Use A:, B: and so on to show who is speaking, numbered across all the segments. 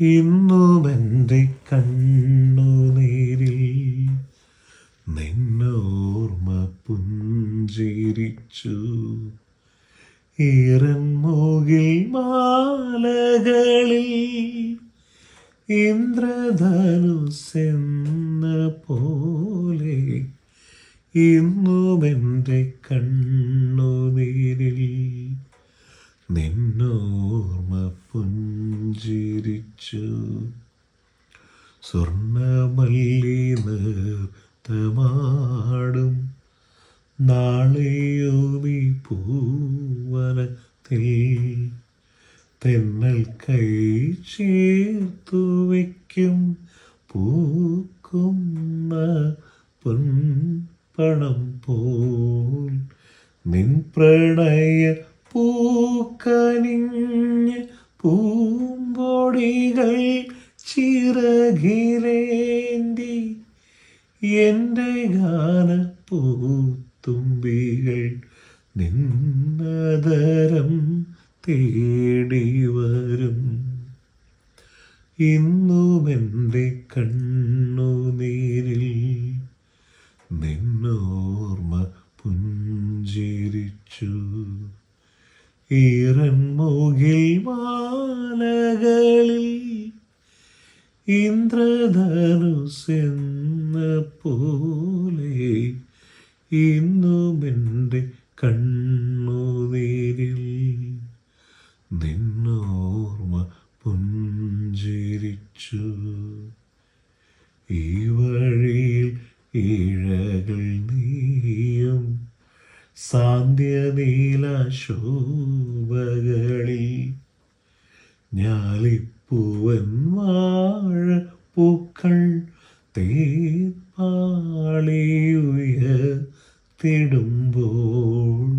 A: ഇന്നും എന്റെ കണ്ണുനീരിൽ നിന്നോർമ്മ പുഞ്ചിരിച്ചു. ഈറൻമൂകിൽ മാലകളിൽ ഇന്ദ്രധനുസെന്ന പോലെ ഇന്നും എന്റെ കണ്ണുനീരിൽ നിന്നോർമ്മ പുഞ്ചിരിച്ചു. സ്വർണമല്ലി നൃത്തമാടും നാളെയോമി പൂവനത്തിൽ തെന്നൽ കൈ ചേർത്തു വയ്ക്കും പൂക്കുന്ന പൊൻപണം പോൽ. നിൻ പ്രണയ പൂക്കനിഞ്ഞ് പൂമ്പൊടികൾ ചിറകിലേന്തി എന്റെ ഗാന പൂത്തുമ്പികൾ നിന്നതരം തേടി വരും ഇന്നുമെന്റെ കണ്ണുനീരിൽ നിന്നോർമ്മ പുഞ്ചിരിച്ചു. ഈറൻ മുകിൽ മാലകളിൽ ഇന്ദ്രധനുസെന്ന പോലെ ഇന്നുമെന്റെ കണ്ണുനീരിൽ നിന്നോർമ്മ പുഞ്ചിരിച്ചു. ഈ വഴിയിൽ ഇഴകൾ നീയും സാന്ധ്യനീല ശോഭകളിൽ ഞാലിപ്പൂവൻ തേപ്പാളിയുയർത്തിടുമ്പോൾ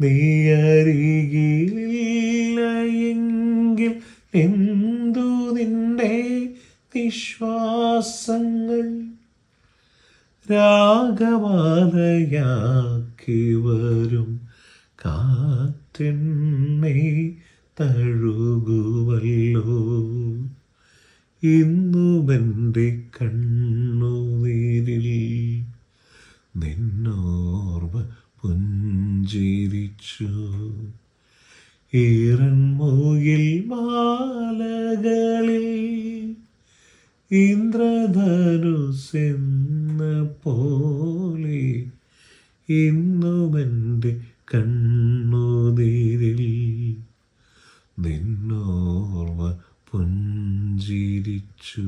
A: നീയറിയില്ലെങ്കിൽ എന്തു നിന്റെ വിശ്വാസങ്ങൾ രാഗമാലയാക്കി വരും കാറ്റെന്നെ തഴുകുവല്ലോ. ഇന്നുമെന്റെ കണ്ണുനീരിൽ നിന്നോർമ്മ പുഞ്ചിരിച്ചു ഈറൻമുകിൽ മാലകളിൽ ഇന്ദ്രധനുസെന്ന പോലെ ഇന്നുമെന്റെ കണ്ണുനീരിൽ നിന്നോർവ പുഞ്ചിരിച്ചു.